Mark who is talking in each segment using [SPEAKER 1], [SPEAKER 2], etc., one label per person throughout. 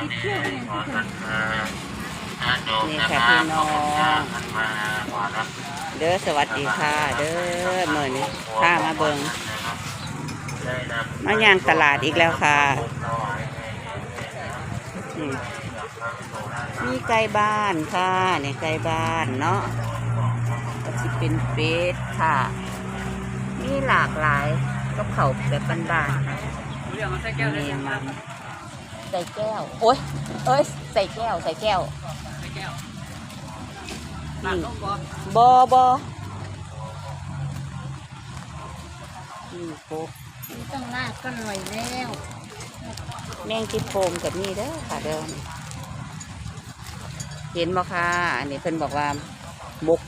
[SPEAKER 1] นี่
[SPEAKER 2] ค่ะพี่น้องเด้อสวัสดีค่ะเด้อเมื่อนี้พามาเบิงมาย่างตลาดอีกแล้วค่ะ มีไก่บ้านค่ะนี่ไก่บ้านเนาะก็สิเป็นเป็ดค่ะ มีหลากหลายก็เขาแบบบ้านๆนี่มัน ใส่แก้ว โอ้ยเอ้ย ใส่แก้ว ใส่แก้วนี่บอบอนี่โป๊ก
[SPEAKER 1] ต้องลากก็หน่อยแล้ว
[SPEAKER 2] แมงจิโปมกับนี่เด้อค่ะเดิมเห็นบ่ค่ะ อันนี้เพิ่นบอกว่าบก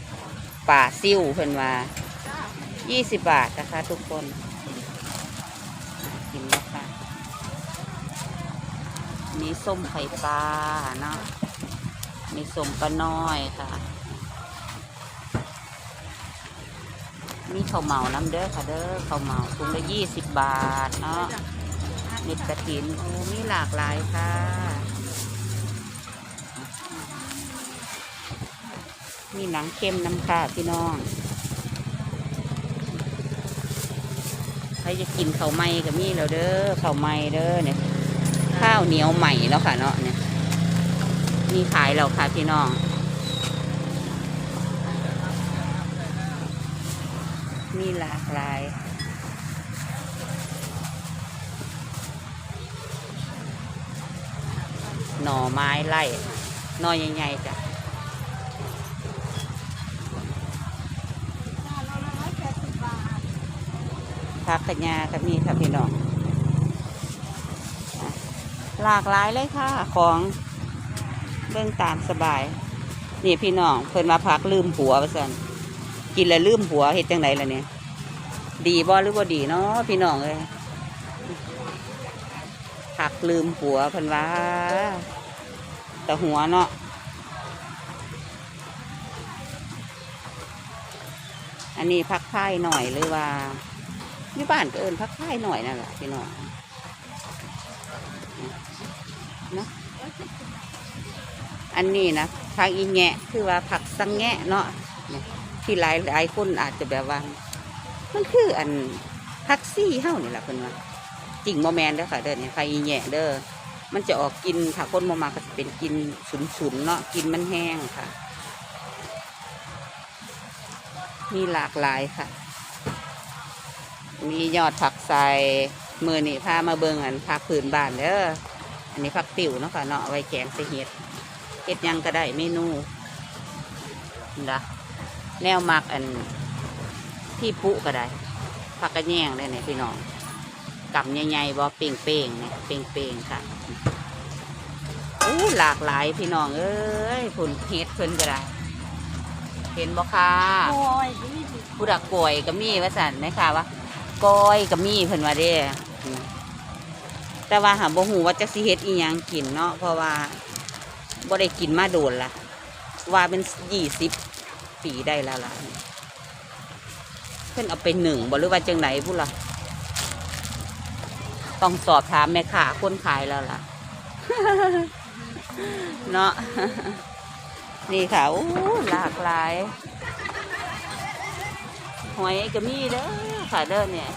[SPEAKER 2] ป่าซิ่วเพิ่นว่ายี่สิบบาทนะคะทุกคนกินบ่ ค่ะมีส้มไข่ปลาเนาะมีส้มปลาน้อยค่ะมีข้าวเหมาน้ำเด้อค่ะเด้อข้าวเหมาถุงละยี่สิบบาทเนาะม็ดกระถินโอ้มีหลากหลายค่ะมีหนังเค็มน้ำค่ะพี่น้องใครจะกินข้าวไม้กับมีแล้วเด้อข้าวไม้เด้อเนี่ย ข้าวเหนียวใหม่แล้วค่ะเนาะเนี่ยมีขายแล้วค่ะพี่น้อง มีหลากหลายหน่อไม้ไล่หน่อใหญ่ๆจ้ะผักกระยาก็มีค่ะพี่น้อง หลากหลายเลยค่ะ ของเรื่องตามสบาย นี่พี่น้องเพิ่นมาพักลืมผัวไปสันกินแล้วลืมผัวเฮ็ดจังไดล่ะเนี่ยดีบ่หรือบ่ดีเนาะพี่น้องเอ้ยผักลืมผัวเพิ่นว่าแต่หัวเนาะอันนี้พักไข่หน่อยหรือว่าที่บ้านก็เอินพักไข่หน่อยนั่นแหละพี่น้อง เนาะอันนี้นะพักอีแงะคือว่าผักสังแงะเนาะที่หลายหลายคนอาจจะแบบว่า มันคืออันแท็กซี่เฮ้านี่แหละเพิ่นว่าจริงโมแมนเด้อค่ะเด้อเนี่ยใครอีแย่เด้อมันจะออกกินถ้าคนมามาก็จะเป็นกินฉุนๆเนาะกินมันแห้งค่ะ มีหลากหลายค่ะ มียอดผักใส่ มือนี่พามาเบิงอันผักผืนบ้านเด้ออันนี้ผักติ๋วเนาะค่ะเนาะเอาไว้แกงใส่เห็ดเห็ดหยังก็ได้เมนูนะแนวมักอันที่ปุก็ได้ผักกระแยงเลยเนี่ยพี่น้องกำใหญ่ๆบอเป่งเป่งๆเนี่ยเป่งเป่งๆค่ะอู้หลากหลายพี่น้องเอ้ยผลเฮ็ดเพิ่นก็ได้ เห็นบ่ค่ะ
[SPEAKER 1] โอ้ยดีดี
[SPEAKER 2] ผู้ดักกล้วยก็มีว่าสันไหมคะว่าก้อยก็มีเพิ่นว่าเด้อืม แต่ว่าหาบ่ฮู้ว่าจะสิเฮ็ดอีหยังกินเนาะเพราะว่าบ่ได้กินมาโดนละว่าเป็นยี่สิบปีได้แล้วล่ะเพิ่นเอาไปหนึ่งบ่หรือว่าจังไหนพูดล่ะต้องสอบถามแม่ค้าคนขายแล้วล่ะ เนาะนี่ค่ะโอ้หลากหลาย หอยก็มีเด้อค่ะเด้อเนี่ย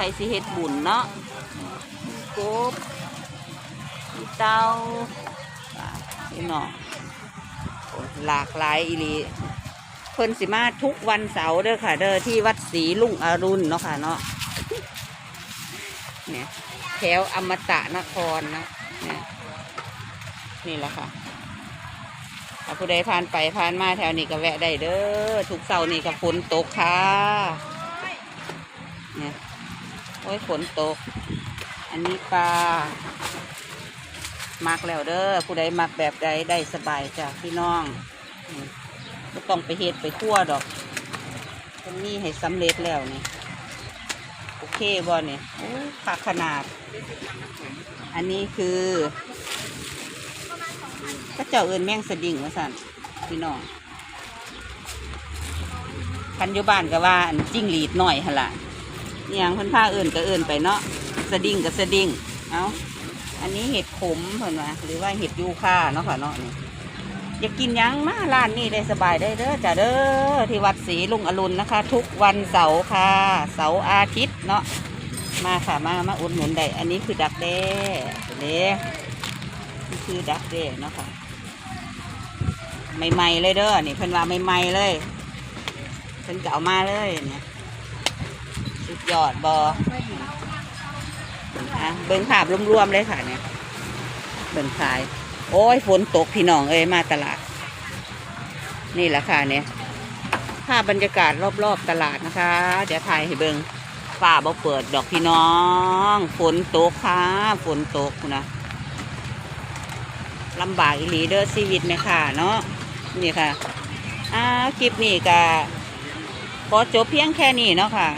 [SPEAKER 2] รสิเฮ็ดบุญเนาะกบเต้าพี่น้องหลากหลายอีหลีเพิ่นสิมาทุกวันเสาร์เด้อค่ะ เด้อที่วัดศรีลุ่งอรุณเนาะค่ะเนาะเนี่ยแถวอมตะนครนะเนี่ยนี่แหละค่ะถ้าผู้ใดผ่านไปผ่านมาแถวนี้ก็แวะได้เด้อทุกเสาร์นี่ก็ฝนตกค่ะเนี่ย โอ้ยฝนตก อันนี้ปลามักแล้วเด้อผู้ใดมักแบบใดได้สบายจ้ะพี่น้องอืมไม่ต้องไปเฮ็ดไปคั่วดอกมันนี่ให้สำเร็จแล้วนี่โอเคบ่เนี่ยผักขนาด อันนี้คือก็เจ้าเอินแมงสดิ่งว่าสันพี่น้องคันอยู่บ้านก็ว่าจิ้งหรีดหน่อยหนละ อย่างเพิ่นพาเอินก็เอินไปเนาะสดิ่งกับสดิ่งเอาอันนี้เห็ดขมเพิ่นว่าหรือว่าเห็ดยูคาเนาะค่ะเนาะนี่อยากกินยังมาร้านนี้ได้สบายได้เด้อจ้ะเด้อที่วัดศรีลุงอรุณนะคะ ทุกวันเสาร์ค่ะ เสาร์อาทิตย์เนาะมาค่ะมามาอุดหนุนได้อันนี้คือดักแด้เด้นี่คือดักแด้เนาะค่ะใหม่ๆเลยเด้อนี่เพิ่นว่าใหม่ๆเลยเพิ่นก็เอามาเลยเนี่ย ยอดบออะเบิ่งภาพรวมๆเลยค่ะเนี่ยเบิ่งขาย โอ้ยฝนตกพี่น้องเอ้ยมาตลาด นี่แหละค่ะเนี่ยภาพบรรยากาศรอบๆตลาดนะคะ เดี๋ยวถ่ายให้เบิ่งฝ้าบ่เปิดดอกพี่น้อง ฝนตกค่ะ ฝนตกนะลำบากอีหลีเด้อชีวิตไหมค่ะเนาะนี่ค่ะอ่าคลิปนี้ก็ขอจบเพียงแค่นี้เนาะค่ะ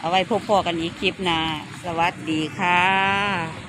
[SPEAKER 2] เอาไว้พบพอกันอีกคลิปหน้าสวัสดีค่ะ